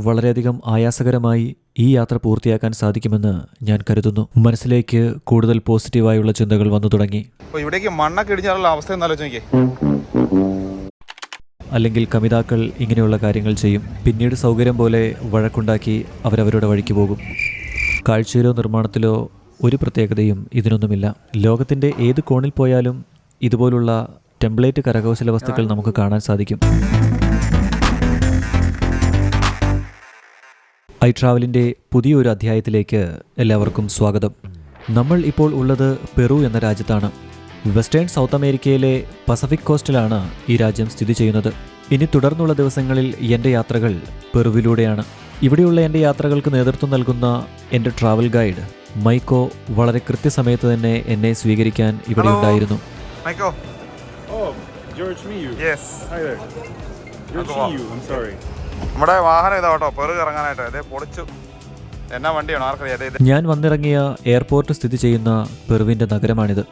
വളരെയധികം ആയാസകരമായി ഈ യാത്ര പൂർത്തിയാക്കാൻ സാധിക്കുമെന്ന് ഞാൻ കരുതുന്നു. മനസ്സിലേക്ക് കൂടുതൽ പോസിറ്റീവായുള്ള ചിന്തകൾ വന്നു തുടങ്ങി. ഇവിടേക്ക് മണ്ണൊക്കെ ഇടിഞ്ഞാലുള്ള അവസ്ഥ ഒന്ന് ആലോചിച്ച് അല്ലെങ്കിൽ കമിതാക്കൾ ഇങ്ങനെയുള്ള കാര്യങ്ങൾ ചെയ്യും. പിന്നീട് സൗകര്യം പോലെ വഴക്കുണ്ടാക്കി അവരവരുടെ വഴിക്ക് പോകും. കാഴ്ചയിലോ നിർമ്മാണത്തിലോ ഒരു പ്രത്യേകതയും ഇതിനൊന്നുമില്ല. ലോകത്തിന്റെ ഏത് കോണിൽ പോയാലും ഇതുപോലുള്ള ടെംപ്ലേറ്റ് കരകൗശല വസ്തുക്കൾ നമുക്ക് കാണാൻ സാധിക്കും. ഐ ട്രാവലിന്റെ പുതിയൊരു അധ്യായത്തിലേക്ക് എല്ലാവർക്കും സ്വാഗതം. നമ്മൾ ഇപ്പോൾ ഉള്ളത് പെറു എന്ന രാജ്യത്താണ്. വെസ്റ്റേൺ സൗത്ത് അമേരിക്കയിലെ പസഫിക് കോസ്റ്റിലാണ് ഈ രാജ്യം സ്ഥിതി ചെയ്യുന്നത്. ഇനി തുടർന്നുള്ള ദിവസങ്ങളിൽ എന്റെ യാത്രകൾ പെറുവിലൂടെയാണ്. ഇവിടെയുള്ള എന്റെ യാത്രകൾക്ക് നേതൃത്വം നൽകുന്ന എന്റെ ട്രാവൽ ഗൈഡ് മൈക്കോ വളരെ കൃത്യസമയത്ത് തന്നെ എന്നെ സ്വീകരിക്കാൻ ഇവിടെ ഉണ്ടായിരുന്നു. മൈക്കോ. മീ U. Yes hi there George me you I am sorry. നമ്മുടെ വാഹനം ഇതാ കേട്ടോ പെറു ഇറങ്ങാനായിട്ട്. ഇതേ പൊളിച്ചു. എന്നാ വണ്ടിയാണോ? ആർക്കറിയാം. ഞാൻ വന്നിറങ്ങിയ എയർപോർട്ട് സ്ഥിതി ചെയ്യുന്ന പെറുവിന്റെ നഗരമാണിത്.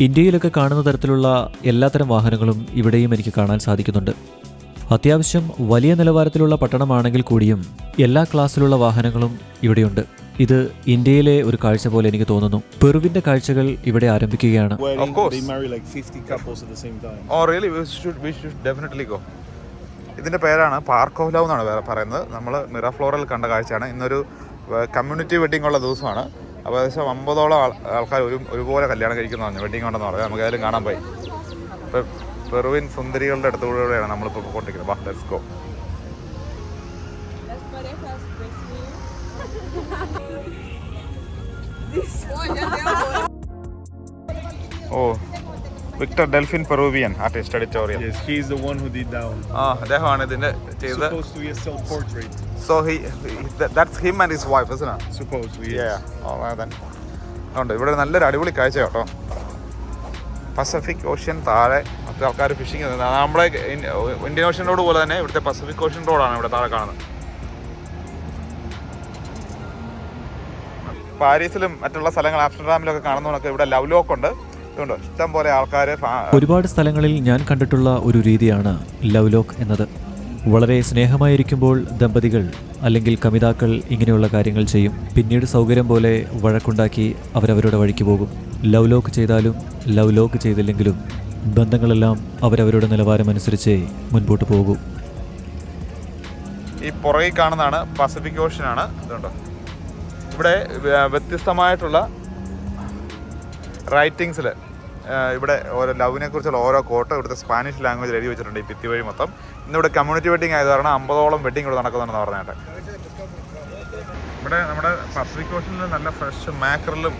ഇന്ത്യയിലൊക്കെ കാണുന്ന തരത്തിലുള്ള എല്ലാത്തരം വാഹനങ്ങളും ഇവിടെയും എനിക്ക് കാണാൻ സാധിക്കുന്നുണ്ട്. അത്യാവശ്യം വലിയ നിലവാരത്തിലുള്ള പട്ടണമാണെങ്കിൽ കൂടിയും എല്ലാ ക്ലാസ്സിലുള്ള വാഹനങ്ങളും ഇവിടെയുണ്ട്. ഇത് ഇന്ത്യയിലെ ഒരു കാഴ്ച പോലെ എനിക്ക് തോന്നുന്നു. പെറുവിന്റെ കാഴ്ചകൾ ഇവിടെ ആരംഭിക്കുകയാണ്. ഇതിന്റെ പേരാണ് പാർക്ക് ഓഫ് ലവ് എന്നാണ് വേറെ പറയുന്നത്. നമ്മൾ മിറഫ്ലോറിൽ കണ്ട കാഴ്ചയാണ്. ഇന്നൊരു കമ്മ്യൂണിറ്റി വെഡിങ് ഉള്ള ദിവസമാണ്. അപ്പോൾ ഏകദേശം അമ്പതോളം ആൾ- ആൾക്കാർ ഒരു ഒരുപോലെ കല്യാണം കഴിക്കുന്ന പറഞ്ഞു. വെഡിങ് ഉണ്ടെന്ന് പറയാം നമുക്ക് ഏതായാലും കാണാൻ പോയി. ഇപ്പോൾ പെറുവിൻ സുന്ദരികളുടെ അടുത്തുകൂടെയാണ് നമ്മളിപ്പോൾ പോയിക്കൊണ്ടിരിക്കുന്നത് വാ let's go oh Victor Delfin Peruvian artist editorial Yes, he's the one who did that one. ആ അദ്ദേഹമാണ് ഇതിന്റെ ചെയ്തത് Supposed to be a self-portrait. So he that's him and his wife is Supposed to, yes. ഉണ്ട് ഇവിടെ നല്ലൊരു അടിപൊളി കാഴ്ച കേട്ടോ. പസഫിക് ഓഷ്യൻ താഴെ മറ്റു ആൾക്കാർ ഫിഷിങ് നമ്മുടെ ഇൻ- ഇന്ത്യൻ ഓഷ്യൻ റോഡ് പോലെ തന്നെ ഇവിടുത്തെ പസഫിക് ഓഷ്യൻ റോഡാണ് ഇവിടെ താഴെ കാണുന്നത്. പാരീസിലും മറ്റുള്ള സ്ഥലങ്ങൾ ആംസ്റ്റർഡാമിലൊക്കെ കാണുന്നതൊക്കെ ഇവിടെ ലവ് ലോക്ക് ഉണ്ട്. ഇതുണ്ട് ഇഷ്ടം പോലെ ആൾക്കാർ ഒരുപാട് സ്ഥലങ്ങളിൽ ഞാൻ കണ്ടിട്ടുള്ള ഒരു രീതിയാണ് ലവ് ലോക്ക് എന്നത്. വളരെ സ്നേഹമായിരിക്കുമ്പോൾ ദമ്പതികൾ അല്ലെങ്കിൽ കമിതാക്കൾ ഇങ്ങനെയുള്ള കാര്യങ്ങൾ ചെയ്യും. പിന്നീട് സൗകര്യം പോലെ വഴക്കുണ്ടാക്കി അവരവരുടെ വഴിക്ക് പോകും. ലവ് ലോക്ക് ചെയ്താലും ലവ് ലോക്ക് ചെയ്തില്ലെങ്കിലും ബന്ധങ്ങളെല്ലാം അവരവരുടെ നിലവാരമനുസരിച്ചേ മുൻപോട്ട് പോകൂ. ഈ പുറകിൽ കാണുന്നതാണ് പസഫിക് ഓഷൻ ആണ് ഇതുണ്ട്. ഇവിടെ വ്യ- വ്യത്യസ്തമായിട്ടുള്ള റൈറ്റിങ്സിൽ ഇവിടെ ഓരോ ലവിനെ കുറിച്ചുള്ള ഓരോ കോട്ട ഇവിടുത്തെ സ്പാനിഷ് ലാംഗ്വേജിൽ എഴുതി വെച്ചിട്ടുണ്ട് ഈ ഭിത്തി വഴി മൊത്തം. ഇന്നിവിടെ കമ്മ്യൂണിറ്റി വെഡിങ് ആയത് കാരണം അമ്പതോളം വെഡിങ് ഇവിടെ നടക്കുന്നുണ്ടെന്ന് പറഞ്ഞാട്ടെ. ഇവിടെ നമ്മുടെ പസഫിക് ഓഷനിൽ നല്ല ഫ്രഷ് മാക്രലും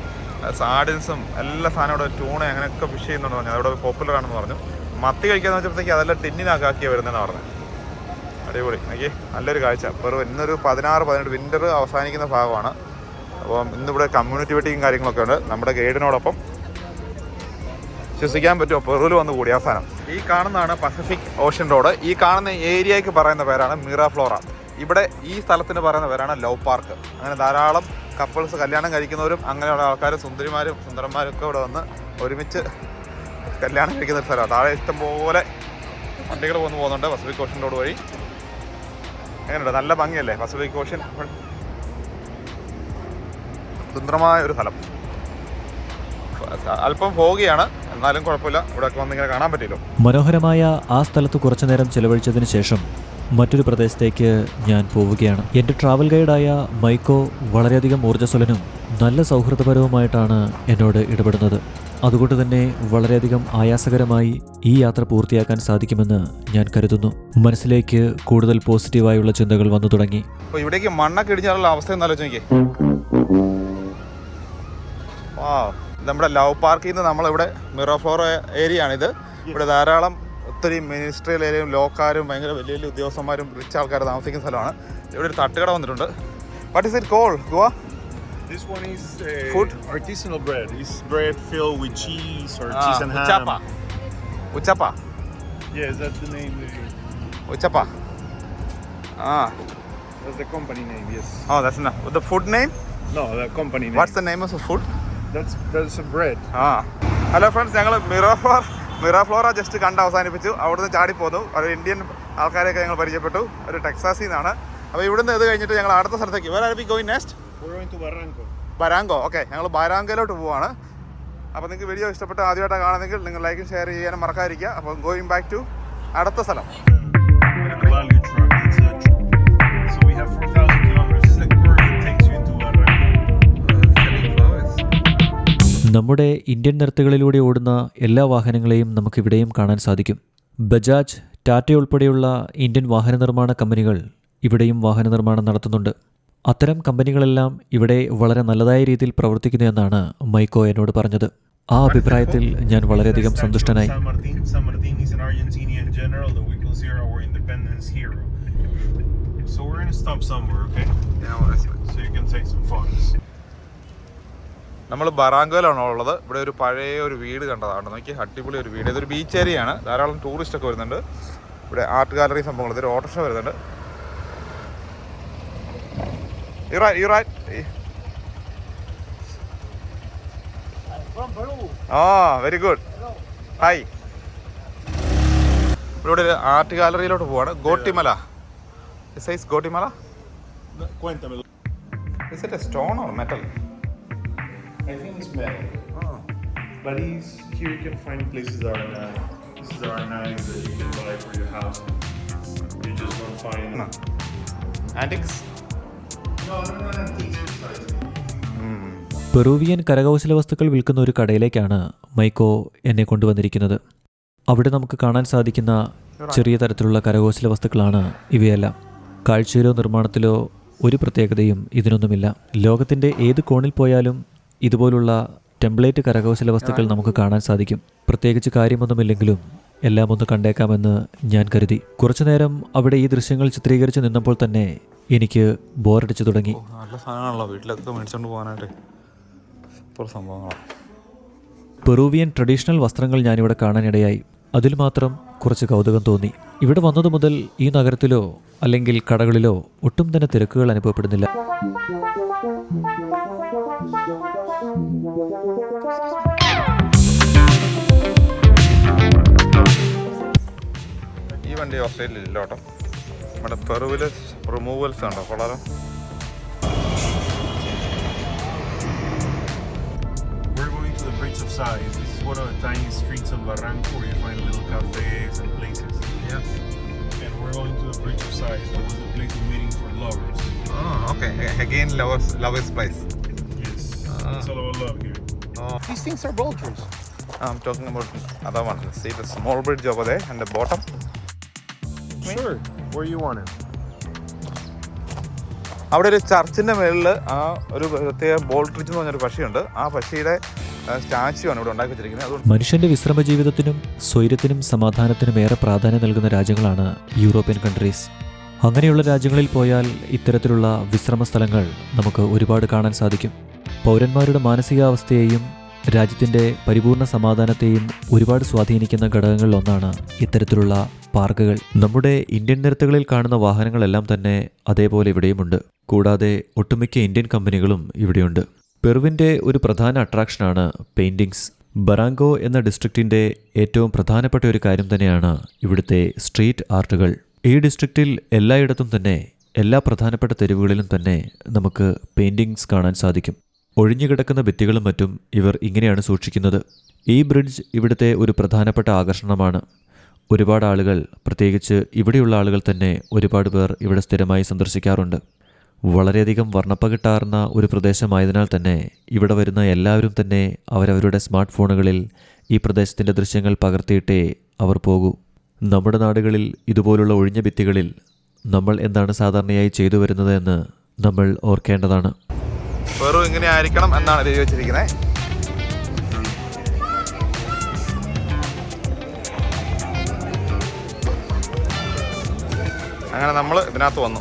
സാഡിൻസും എല്ലാ സാധനം ഇവിടെ ട്യൂണ അങ്ങനെയൊക്കെ ഫിഷ് ചെയ്യുന്നുണ്ടെന്ന് പറഞ്ഞു. അതവിടെ പോപ്പുലർ ആണെന്ന് പറഞ്ഞു. മത്തി കഴിക്കാന്ന് വെച്ചപ്പോഴത്തേക്ക് അതെല്ലാം ടിന്നിനാക്കാക്കിയ വരുന്നതെന്ന് പറഞ്ഞു. അടിപൊളി. എനിക്ക് നല്ലൊരു കാഴ്ച. വെറും ഇന്നൊരു പതിനാറ് പതിനെട്ട് വിന്റർ അവസാനിക്കുന്ന ഭാഗമാണ്. അപ്പം ഇന്നിവിടെ കമ്മ്യൂണിറ്റി വെട്ടിങ്ങും കാര്യങ്ങളൊക്കെ ഉണ്ട്. നമ്മുടെ ഗൈഡിനോടൊപ്പം വിശ്വസിക്കാൻ പറ്റുമോ? പെറുവിൽ വന്ന് കൂടി. അവസാനം. ഈ കാണുന്നതാണ് പസഫിക് ഓഷ്യൻ റോഡ് ഈ കാണുന്ന ഏരിയയ്ക്ക് പറയുന്ന പേരാണ് മിറാഫ്ലോറ ഇവിടെ ഈ സ്ഥലത്തിന് പറയുന്ന പേരാണ് ലവ് പാർക്ക് അങ്ങനെ ധാരാളം കപ്പിൾസ് കല്യാണം കഴിക്കുന്നവരും അങ്ങനെയുള്ള ആൾക്കാർ സുന്ദരിമാരും സുന്ദരന്മാരും ഒക്കെ ഇവിടെ വന്ന് ഒരുമിച്ച് കല്യാണം കഴിക്കുന്ന ഒരു സ്ഥലമാണ്. താഴെ ഇഷ്ടംപോലെ വണ്ടികൾ പോകുന്നു പോകുന്നുണ്ട് പസഫിക് ഓഷ്യൻ റോഡ് വഴി. എങ്ങനെയുണ്ട് നല്ല ഭംഗിയല്ലേ? പസഫിക് ഓഷ്യൻ സുന്ദരമായ ഒരു സ്ഥലം. അല്പം ഫോഗിയാണ്. എന്നാലും കുഴപ്പമില്ല. ഇവിടെ ഒക്കെ വന്ന് കാണാൻ പറ്റിയല്ലോ. മനോഹരമായ ആ സ്ഥലത്ത് കുറച്ചു നേരം ചെലവഴിച്ചതിന് ശേഷം മറ്റൊരു പ്രദേശത്തേക്ക് ഞാൻ പോവുകയാണ്. എന്റെ ട്രാവൽ ഗൈഡായ മൈക്കോ വളരെയധികം ഊർജസ്വലനും നല്ല സൗഹൃദപരവുമായിട്ടാണ് എന്നോട് ഇടപെടുന്നത്. അതുകൊണ്ട് തന്നെ വളരെയധികം ആയാസകരമായി ഈ യാത്ര പൂർത്തിയാക്കാൻ സാധിക്കുമെന്ന് ഞാൻ കരുതുന്നു. മനസ്സിലേക്ക് കൂടുതൽ പോസിറ്റീവായുള്ള ചിന്തകൾ വന്നു തുടങ്ങി. ഇവിടേക്ക് മണ്ണൊക്കെ ഇടിഞ്ഞാലുള്ള അവസ്ഥ എന്നാലോചിക്കേ നമ്മുടെ ലവ് പാർക്കിൽ നിന്ന് നമ്മളിവിടെ മിറോഫ്ലോർ ഏരിയ ആണിത് ഇവിടെ ധാരാളം ഒത്തിരി മിനിസ്ട്രിയൽ ഏരിയയും ലോക്കാരും ഭയങ്കര വലിയ വലിയ ഉദ്യോഗസ്ഥന്മാരും റിച്ച് ആൾക്കാർ താമസിക്കുന്ന സ്ഥലമാണ് ഇവിടെ ഒരു തട്ടുകട വന്നിട്ടുണ്ട് വാട്ട് ഇസ് ഇറ്റ് കോൾ ഗുവ This one is uh, Food? artisanal bread. It's bread filled with cheese or Ah, cheese and ham. Uchapa. Yeah, is that the name. uh, ഉച്ചപ്പ ആ That's the company name. Yes. Oh that's The food name No, the company name. What's the That's that's a bread. ആ. Hello friends ഞങ്ങൾ Miraflor മിറോഫ്ലോറ just കണ്ട് അവസാനിപ്പിച്ചു. അവിടുന്ന് ചാടിപ്പോന്നു. ഒരു Indian ആൾക്കാരെയൊക്കെ ഞങ്ങൾ പരിചയപ്പെട്ടു. ഒരു ടെക്സാസിൽ നിന്നാണ് അപ്പോൾ ഇവിടുന്ന് ഇത് കഴിഞ്ഞിട്ട് ഞങ്ങൾ അടുത്ത സ്ഥലത്തേക്ക്. Where are we going next. Barranco okay ഞങ്ങൾ ബരാങ്കോയിലോട്ട് പോവാണ്. അപ്പോൾ നിങ്ങൾക്ക് വീഡിയോ ഇഷ്ടപ്പെട്ട് ആദ്യമായിട്ടാണ് കാണുന്നെങ്കിൽ നിങ്ങൾ ലൈക്കും ഷെയർ ചെയ്യാനും മറക്കാതിരിക്കുക. അപ്പോൾ ഗോയിങ് ബാക്ക് ടു അടുത്ത സ്ഥലം. നമ്മുടെ ഇന്ത്യൻ നിരത്തുകളിലൂടെ ഓടുന്ന എല്ലാ വാഹനങ്ങളെയും നമുക്കിവിടെയും കാണാൻ സാധിക്കും ബജാജ് ടാറ്റ ഉൾപ്പെടെയുള്ള ഇന്ത്യൻ വാഹന നിർമ്മാണ കമ്പനികൾ ഇവിടെയും വാഹന നിർമ്മാണം നടത്തുന്നുണ്ട് അത്തരം കമ്പനികളെല്ലാം ഇവിടെ വളരെ നല്ലതായ രീതിയിൽ പ്രവർത്തിക്കുന്നു എന്നാണ് മൈക്കോ എന്നോട് പറഞ്ഞത് ആ അഭിപ്രായത്തിൽ ഞാൻ വളരെയധികം സന്തുഷ്ടനായി. So we're going to stop somewhere, okay? So you can take some photos. നമ്മൾ ബറാങ്കോയിലാണ് ഉള്ളത്. ഇവിടെ ഒരു പഴയ ഒരു വീട് കണ്ടതാണ് നോക്കി അടിപൊളി ഒരു വീട്. ഇതൊരു ബീച്ച് ഏരിയയാണ് ധാരാളം ടൂറിസ്റ്റ് ഒക്കെ വരുന്നുണ്ട്. ഇവിടെ ആർട്ട് ഗാലറി സംഭവങ്ങൾ ഇതൊരു ഓട്ടോറിക്ഷ വരുന്നുണ്ട്. ആ വെരി ഗുഡ് ഹായ് ഇവിടെ ഒരു ആർട്ട് ഗാലറിയിലോട്ട് പോവാണ്. Guatemala. Size Guatemala? Stone or metal I think it's metal. But he's, here you can find places that are nice. Places that are nice that you can buy for your house. You just won't find. No. Antics? no, no, no, antiques. Peruvian കരകൗശല വസ്തുക്കൾ വിൽക്കുന്ന ഒരു കടയിലേക്കാണ് മൈക്കോ എന്നെ കൊണ്ടുവന്നിരിക്കുന്നത് അവിടെ നമുക്ക് കാണാൻ സാധിക്കുന്ന ചെറിയ തരത്തിലുള്ള കരകൗശല വസ്തുക്കളാണ് ഇവയെല്ലാം കാഴ്ചയിലോ നിർമ്മാണത്തിലോ ഒരു പ്രത്യേകതയും ഇതിനൊന്നുമില്ല ലോകത്തിന്റെ ഏത് കോണിൽ പോയാലും ഇതുപോലുള്ള ടെംപ്ലേറ്റ് കരകൗശല വസ്തുക്കൾ നമുക്ക് കാണാൻ സാധിക്കും. പ്രത്യേകിച്ച് കാര്യമൊന്നുമില്ലെങ്കിലും എല്ലാം ഒന്ന് കണ്ടേക്കാമെന്ന് ഞാൻ കരുതി. കുറച്ചു നേരം അവിടെ ഈ ദൃശ്യങ്ങൾ ചിത്രീകരിച്ച് നിന്നപ്പോൾ തന്നെ എനിക്ക് ബോറടിച്ചു തുടങ്ങി. നല്ല സാധനമാണല്ലോ. വീട്ടിലൊക്കെ പോകാനായിട്ട്. സംഭവങ്ങളാണ് പെറൂവിയൻ ട്രഡീഷണൽ വസ്ത്രങ്ങൾ ഞാനിവിടെ കാണാനിടയായി. അതിൽ മാത്രം കുറച്ച് കൗതുകം തോന്നി. ഇവിടെ വന്നതു മുതൽ ഈ നഗരത്തിലോ അല്ലെങ്കിൽ കടകളിലോ ഒട്ടും തന്നെ തിരക്കുകൾ അനുഭവപ്പെടുന്നില്ല. ഈ വണ്ടി ഓസ്ട്രേലിയയിൽ ഇല്ല കേട്ടോ നമ്മുടെ പെറുവിൽ റിമൂവൽസ് ഉണ്ടോ വളരെ We're going to the Bridge of Sighs. This is one of the tiny streets of Barranco where you find little cafes and places. And we're going to the Bridge of Sighs. That was a place of meeting for lovers. Okay again lovers lovers place Yes. It's all about love here. These things are vultures. I'm talking about other one. See the small bridge over there and the bottom. Sure. Where you want it? അവിടെ ഒരു ചർച്ചിന്റെ മേളിൽ ആ ഒരു പ്രത്യേക ബോൾട്രിച്ച് എന്ന് പറഞ്ഞൊരു പക്ഷിയുണ്ട് ആ പക്ഷിയുടെ സ്റ്റാച്യു ആണ് ഇവിടെ ഉണ്ടാക്കി വെച്ചിരിക്കുന്നത് അതുകൊണ്ട് മനുഷ്യന്റെ വിശ്രമ ജീവിതത്തിനും സ്വൈര്യത്തിനും സമാധാനത്തിനും ഏറെ പ്രാധാന്യം നൽകുന്ന രാജ്യങ്ങളാണ് യൂറോപ്യൻ കൺട്രീസ് അങ്ങനെയുള്ള രാജ്യങ്ങളിൽ പോയാൽ ഇത്തരത്തിലുള്ള വിശ്രമ സ്ഥലങ്ങൾ നമുക്ക് ഒരുപാട് കാണാൻ സാധിക്കും പൗരന്മാരുടെ മാനസികാവസ്ഥയെയും രാജ്യത്തിന്റെ പരിപൂർണ സമാധാനത്തെയും ഒരുപാട് സ്വാധീനിക്കുന്ന ഘടകങ്ങളിൽ ഒന്നാണ് ഇത്തരത്തിലുള്ള പാർക്കുകൾ. നമ്മുടെ ഇന്ത്യൻ നിരത്തുകളിൽ കാണുന്ന വാഹനങ്ങളെല്ലാം തന്നെ അതേപോലെ ഇവിടെയുമുണ്ട്. കൂടാതെ ഒട്ടുമിക്ക ഇന്ത്യൻ കമ്പനികളും ഇവിടെയുണ്ട്. പെറുവിന്റെ ഒരു പ്രധാന അട്രാക്ഷനാണ് പെയിന്റിങ്സ്. ബറാങ്കോ എന്ന ഡിസ്ട്രിക്റ്റിന്റെ ഏറ്റവും പ്രധാനപ്പെട്ട ഒരു കാര്യം തന്നെയാണ് ഇവിടുത്തെ സ്ട്രീറ്റ് ആർട്ടുകൾ. ഈ ഡിസ്ട്രിക്റ്റിൽ എല്ലായിടത്തും തന്നെ എല്ലാ പ്രധാനപ്പെട്ട തെരുവുകളിലും തന്നെ നമുക്ക് പെയിന്റിങ്സ് കാണാൻ സാധിക്കും. ഒഴിഞ്ഞുകിടക്കുന്ന ഭിത്തികളും മറ്റും ഇവർ ഇങ്ങനെയാണ് സൂക്ഷിക്കുന്നത്. ഈ ബ്രിഡ്ജ് ഇവിടുത്തെ ഒരു പ്രധാനപ്പെട്ട ആകർഷണമാണ്. ഒരുപാട് ആളുകൾ പ്രത്യേകിച്ച് ഇവിടെയുള്ള ആളുകൾ തന്നെ ഒരുപാട് പേർ ഇവിടെ സ്ഥിരമായി സന്ദർശിക്കാറുണ്ട്. വളരെയധികം വർണപ്പകിട്ടാർന്ന ഒരു പ്രദേശമായതിനാൽ തന്നെ ഇവിടെ വരുന്ന എല്ലാവരും തന്നെ അവരവരുടെ സ്മാർട്ട് ഫോണുകളിൽ ഈ പ്രദേശത്തിന്റെ ദൃശ്യങ്ങൾ പകർത്തിയിട്ടേ അവർ പോകൂ. നമ്മുടെ നാടുകളിൽ ഇതുപോലുള്ള ഒഴിഞ്ഞ ഭിത്തികളിൽ നമ്മൾ എന്താണ് സാധാരണയായി ചെയ്തു വരുന്നത് എന്ന് നമ്മൾ ഓർക്കേണ്ടതാണ്. പെറു ഇങ്ങനെ ആയിരിക്കണം എന്നാണ് എഴുതി വെച്ചിരിക്കുന്നത്. അങ്ങനെ നമ്മൾ ഇതിനകത്ത് വന്നു.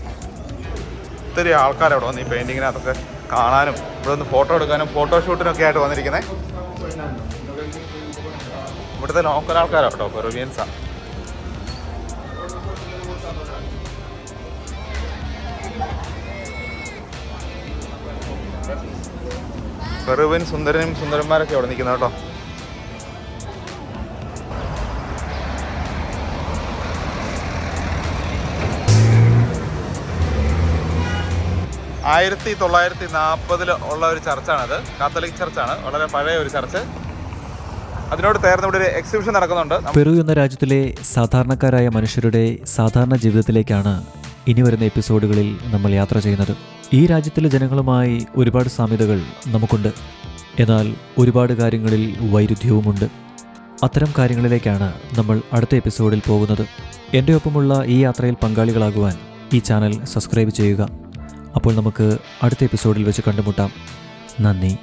ഒത്തിരി ആൾക്കാർ അവിടെ വന്നു ഈ പെയിന്റിങ്ങിനകത്തൊക്കെ കാണാനും ഇവിടെ നിന്ന് ഫോട്ടോ എടുക്കാനും ഫോട്ടോഷൂട്ടിനൊക്കെ ആയിട്ട് വന്നിരിക്കുന്നത്. ഇവിടുത്തെ ലോക്കൽ ആൾക്കാരാണ് കേട്ടോ പെറുവിയൻസാണ് പെറുവിൻ സുന്ദരനും സുന്ദരന്മാരൊക്കെ അവിടെ നിൽക്കുന്നത് കേട്ടോ. ആയിരത്തി തൊള്ളായിരത്തി നാൽപ്പതിൽ ഉള്ള ഒരു ചർച്ചാണത്. കാത്തലിക് ചർച്ചാണ്. വളരെ പഴയ ഒരു ചർച്ച്. അതിനോട് ചേർന്ന് ഇവിടെ ഒരു എക്സിബിഷൻ നടക്കുന്നുണ്ട്. പെറു എന്ന രാജ്യത്തിലെ സാധാരണക്കാരായ മനുഷ്യരുടെ സാധാരണ ജീവിതത്തിലേക്കാണ് ഇനി വരുന്ന എപ്പിസോഡുകളിൽ നമ്മൾ യാത്ര ചെയ്യുന്നത്. ഈ രാജ്യത്തിലെ ജനങ്ങളുമായി ഒരുപാട് സാമ്യതകൾ നമുക്കുണ്ട്. എന്നാൽ ഒരുപാട് കാര്യങ്ങളിൽ വൈരുദ്ധ്യവുമുണ്ട്. അത്തരം കാര്യങ്ങളിലേക്കാണ് നമ്മൾ അടുത്ത എപ്പിസോഡിൽ പോകുന്നത്. എന്റെ ഒപ്പമുള്ള ഈ യാത്രയിൽ പങ്കാളികളാകുവാൻ ഈ ചാനൽ സബ്സ്ക്രൈബ് ചെയ്യുക. അപ്പോൾ നമുക്ക് അടുത്ത എപ്പിസോഡിൽ വെച്ച് കണ്ടുമുട്ടാം. നന്ദി.